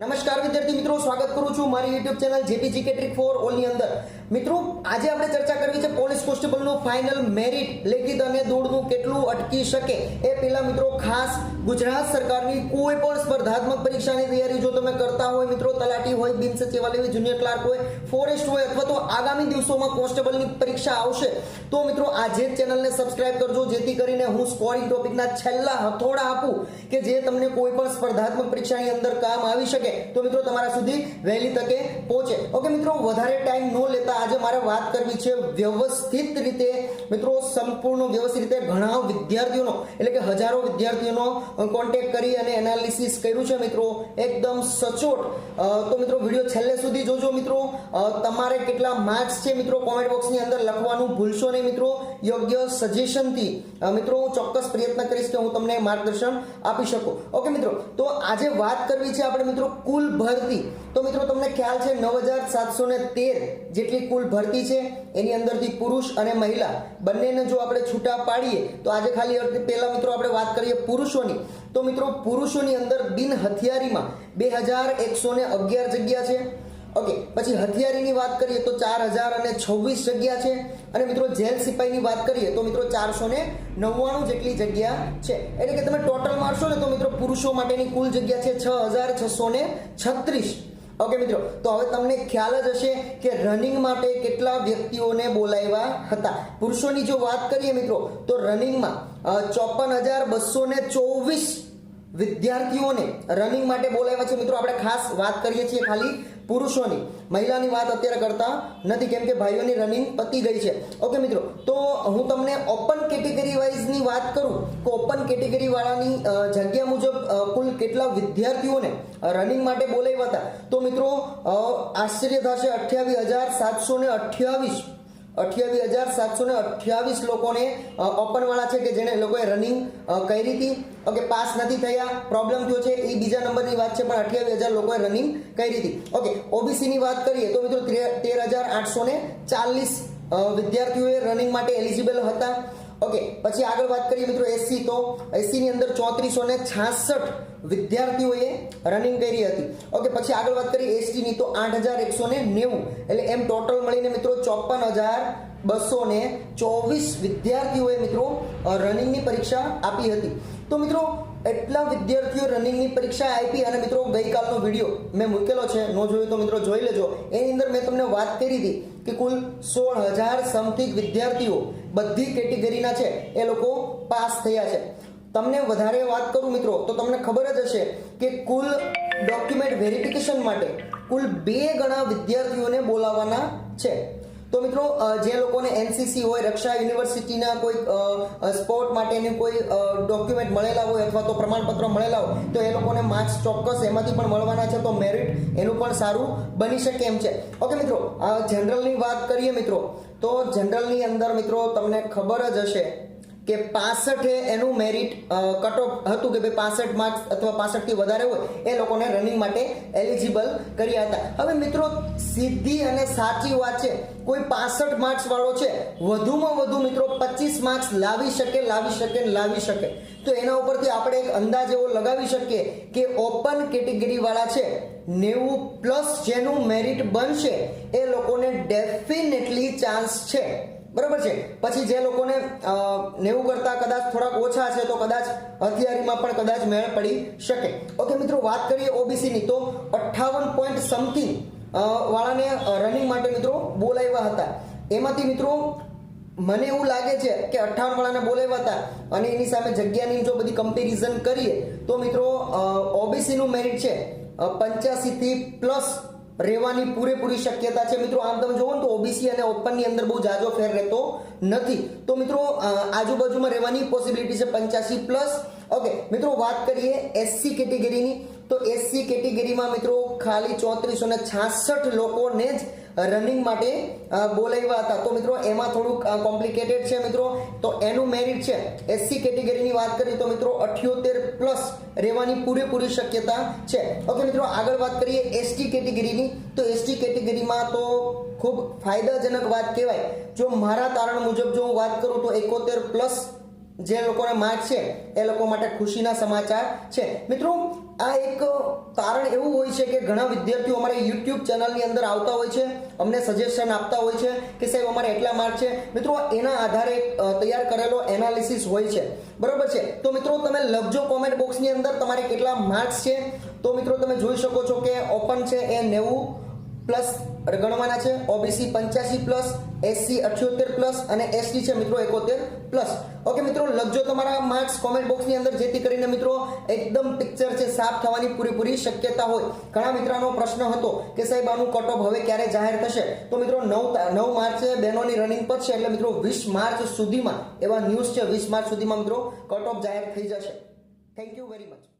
નમસ્કાર વિદ્યાર્થી મિત્રો, સ્વાગત કરું છું મારી યુટ્યુબ ચેનલ જેપીજી કે ટ્રિક ફોર ઓલની અંદર. મિત્રો, આજે આપણે ચર્ચા કરવી છે પોલીસ કોન્સ્ટેબલનું ફાઇનલ મેરિટ લેખિત અને દોડનું કેટલું અટકી શકે એ પહેલા મિત્રો ખાસ ગુજરાત સરકારની કોઈ પણ સ્પર્ધાત્મક પરીક્ષાની તૈયારી જો તમે કરતા હોય મિત્રો, તલાટી હોય, બિન સચિવાલય હોય જુનિયર ક્લાર્ક હોય ફોરેસ્ટ હોય અથવા તો આગામી દિવસોમાં કોન્સ્ટેબલની પરીક્ષા આવશે, તો મિત્રો આજે ચેનલને સબસ્ક્રાઇબ કરજો, જેથી કરીને હું સ્કોરિંગ ટોપિકના છેલ્લા હથોડા આપું કે જે તમને કોઈ પણ સ્પર્ધાત્મક પરીક્ષાની અંદર કામ આવી શકે. તો મિત્રો તમારા સુધી વહેલી તકે પહોંચે. ઓકે મિત્રો, વધારે ટાઈમ ન લેતા આજે મારે વાત કરવી છે વ્યવસ્થિત રીતે. મિત્રો, સંપૂર્ણ વ્યવસ્થિત રીતે ઘણા વિદ્યાર્થીઓનો, એટલે કે હજારો વિદ્યાર્થીઓનો કોન્ટેક્ટ કરી અને એનાલિસિસ કર્યું છે મિત્રો. એકદમ સચોટ. તો મિત્રો, વીડિયો છેલ્લે સુધી જોજો મિત્રો. તમારે કેટલા માર્ક્સ છે મિત્રો કોમેન્ટ બોક્સની અંદર લખવાનું ભૂલશો નહીં મિત્રો. યોગ્ય સજેશનથી મિત્રો, હું ચોક્કસ પ્રયત્ન કરીશ કે હું તમને માર્ગદર્શન આપી શકું. ઓકે મિત્રો, તો આજે વાત કરવી છે આપણે મિત્રો કુલ ભરતી. તો મિત્રો તમને ખ્યાલ છે નવ હજાર સાતસો ને તેર જેટલી કુલ ભરતી છે. એની અંદરથી પુરુષ અને મહિલા. બંનેને જો આપણે છૂટા પાડીએ, તો આજે ખાલી પહેલા મિત્રો આપણે વાત કરીએ પુરુષોની. તો મિત્રો પુરુષોની અંદર બિન હથિયારીમાં બે હજાર એકસો ને અગિયાર જગ્યા છે. ઓકે પછી હથિયારીની વાત કરીએ તો ચાર હજાર અને છવ્વીસ જગ્યા છે. અને મિત્રો, જેલ સિપાહીની વાત કરીએ તો મિત્રો ચારસો ને નવ્વાણું જેટલી જગ્યા છે. એટલે કે તમે ટોટલ મારશો ને તો મિત્રો પુરુષો માટેની કુલ જગ્યા છે છ હજાર છસો ને છત્રીસ. ઓકે મિત્રો, તો હવે તમને ખ્યાલ જ હશે કે રનિંગ માટે કેટલા વ્યક્તિઓને બોલાવ્યા હતા. પુરુષોની જો વાત કરીએ મિત્રો, તો રનિંગમાં ચોપન હજાર બસો ને ચોવીસ વિદ્યાર્થીઓને રનિંગ માટે બોલાવ્યા છે. મિત્રો, આપણે ખાસ વાત કરીએ છીએ ખાલી પુરુષોની, મહિલાની વાત અત્યારે કરતા નથી, કેમ કે ભાઈઓની રનિંગ પતી ગઈ છે. ઓકે મિત્રો, તો હું તમને ઓપન કેટેગરી વાઇઝની વાત કરું, તો ઓપન કેટેગરી વાળાની જગ્યા મુજબ કુલ કેટલા વિદ્યાર્થીઓને રનિંગ માટે બોલાવ્યા હતા? તો મિત્રો આશ્ચર્ય થશે, અઠ્યાવીસ હજાર સાતસો ને અઠ્યાવીસ અઠ્યાવીસ હજાર સાતસો ને અઠ્યાવીસ લોકોને ઓપનવાળા છે કે એ લોકોએ રનિંગ કરી હતી. ઓકે, પાસ નથી થયા પ્રોબ્લેમ થયો છે, એ બીજા નંબરની વાત છે, પણ અઠ્યાવીસ હજાર લોકોએ રનિંગ કરી હતી. ઓકે ઓબીસીની વાત કરીએ તો મિત્રો તેર હજાર આઠસો ને ચાલીસ વિદ્યાર્થીઓએ રનિંગ માટે એલિજિબલ હતા. ઓકે, પછી આગળ વાત કરીએ મિત્રો એસસી તો. એસસીની અંદર ચોત્રીસો ને છાસઠ વિદ્યાર્થીઓએ રનિંગ કરી હતી. ઓકે પછી આગળ વાત કરીએ એસટીની તો આઠ હજાર એકસો ને નેવું. એટલે એમ ટોટલ મળીને મિત્રો ચોપન હજાર બસો ને ચોવીસ વિદ્યાર્થીઓએ મિત્રો રનિંગની પરીક્ષા આપી હતી. તો મિત્રો, એટલા વિદ્યાર્થીઓ રનિંગની પરીક્ષા આપી અને મિત્રો ગઈકાલનો વીડિયો મેં મૂકેલો છે. ન જોયું તો મિત્રો જોઈ લેજો. એની અંદર મેં તમને વાત કરી હતી કે કુલ સોળ હજાર સમથિંગ વિદ્યાર્થીઓ બધી કેટેગરીના છે. એ લોકો પાસ થયા છે. તમને વધારે વાત કરું મિત્રો, તો તમને ખબર જ હશે કે કુલ ડોક્યુમેન્ટ વેરિફિકેશન માટે કુલ બે ગણા વિદ્યાર્થીઓને બોલાવવાના છે. તો મિત્રો જે લોકોને એનસીસી હોય, રક્ષા યુનિવર્સિટીના કોઈ સ્પોર્ટ માટેની કોઈ ડોક્યુમેન્ટ મળેલા હોય અથવા તો પ્રમાણપત્ર મળેલા હોય, તો એ લોકોને માર્ક્સ ચોક્કસ એમાંથી પણ મળવાના છે, તો મેરિટ એનું પણ સારું બની શકે એમ છે. ઓકે મિત્રો જનરલની વાત કરીએ મિત્રો, તો જનરલની અંદર મિત્રો તમને ખબર જ હશે કે પાસઠ એનું મેરિટ કટ ઓફ હતું કે ભાઈ પાસઠ માર્ક્સ અથવા પાસઠથી વધારે હોય, એ લોકોને રનિંગ માટે એલિજિબલ કર્યા હતા. હવે મિત્રો, સીધી અને સાચી વાત છે, કોઈ પાસઠ માર્ક્સ વાળો છે, વધુમાં વધુ મિત્રો પચીસ માર્ક્સ લાવી શકે લાવી શકે લાવી શકે. તો એના ઉપરથી આપણે એક અંદાજ એવો લગાવી શકીએ કે ઓપન કેટેગરી વાળા છે, નેવું પ્લસ જેનું મેરિટ બનશે, એ લોકોને ડેફિનેટલી ચાન્સ છે. બરાબર છે? પછી જે લોકોને નેવું કરતા કદાચ થોડાક ઓછા છે, તો કદાચ હથિયારીમાં પણ કદાચ મેળ પડી શકે. ઓકે મિત્રો, વાત કરીએ ઓબીસીની તો અઠ્ઠાવન પોઈન્ટ સમથિંગ વાળાને રનિંગ માટે મિત્રો બોલાવ્યા હતા. એમાંથી મિત્રો, મને એવું લાગે છે કે અઠ્ઠાવન વાળાને બોલાવ્યા હતા અને એની સામે જગ્યાની જો બધી કમ્પેરિઝન કરીએ, તો મિત્રો ઓબીસીનું મેરિટ છે પંચ્યાસી થી પ્લસ રહેવાની પૂરેપૂરી શક્યતા છે. મિત્રો, આમ તમે જોવો ને તો ઓબીસી અને ઓપનની અંદર બહુ જાજો ફેર રહેતો નથી. તો મિત્રો આજુબાજુમાં રહેવાની પોસિબિલિટી છે પંચ્યાસી પ્લસ ઓકે મિત્રો, વાત કરીએ એસસી કેટેગરીની તો એસસી કેટેગરીમાં મિત્રો ખાલી ચોત્રીસો ને છાસઠ લોકોને જ રનિંગ માટે બોલાવ્યા હતા. તો મિત્રો એમાં થોડુંક કોમ્પ્લિકેટેડ છે મિત્રો. તો એનું મેરિટ છે એસસી કેટેગરીની વાત કરીએ તો મિત્રો અઠ્યોતેર પ્લસ રહેવાની પૂરેપૂરી શક્યતા છે. ઓકે મિત્રો, આગળ વાત કરીએ એસટી કેટેગરીની. તો એસટી કેટેગરીમાં તો ખૂબ ફાયદાજનક વાત કહેવાય. જો મારા તારણ મુજબ જો હું વાત કરું તો એકોતેર પ્લસ જે લોકોને માર્ક છે, એ લોકો માટે ખુશીના સમાચાર છે. મિત્રો આ એક કારણ એવું હોય છે કે ઘણા વિદ્યાર્થીઓ અમારે યુટ્યુબ ચેનલની અંદર આવતા હોય છે, અમને સજેશન આપતા હોય છે કે સાહેબ અમારે એટલા માર્ક છે. મિત્રો, એના આધારે તૈયાર કરેલો એનાલિસિસ હોય છે. બરાબર છે? તો મિત્રો, તમે લખજો કોમેન્ટ બોક્સની અંદર તમારે કેટલા માર્ક્સ છે. તો મિત્રો, તમે જોઈ શકો છો કે ઓપન છે એ નેવું પ્લસ ગણવાના છે ઓબીસી પંચ્યાસી પ્લસ એસસી અઠ્યોતેર પ્લસ અને એસટી છે મિત્રો એકોતેર પ્લસ ઓકે મિત્રો, લખજો તમારા માર્ક્સ કોમેન્ટ બોક્સની અંદર, જેથી કરીને મિત્રો એકદમ પિક્ચર છે, સાફ થવાની પૂરેપૂરી શક્યતા હોય. ઘણા મિત્રોનો પ્રશ્ન હતો કે સાહેબ, આનું કટ ઓફ હવે ક્યારે જાહેર થશે? તો મિત્રો, નવ નવ માર્ચે બહેનોની રનિંગ છે, એટલે મિત્રો વીસ માર્ચ સુધીમાં, એવા ન્યૂઝ છે, વીસ માર્ચ સુધીમાં મિત્રો કટ ઓફ જાહેર થઈ જશે. Thank you very much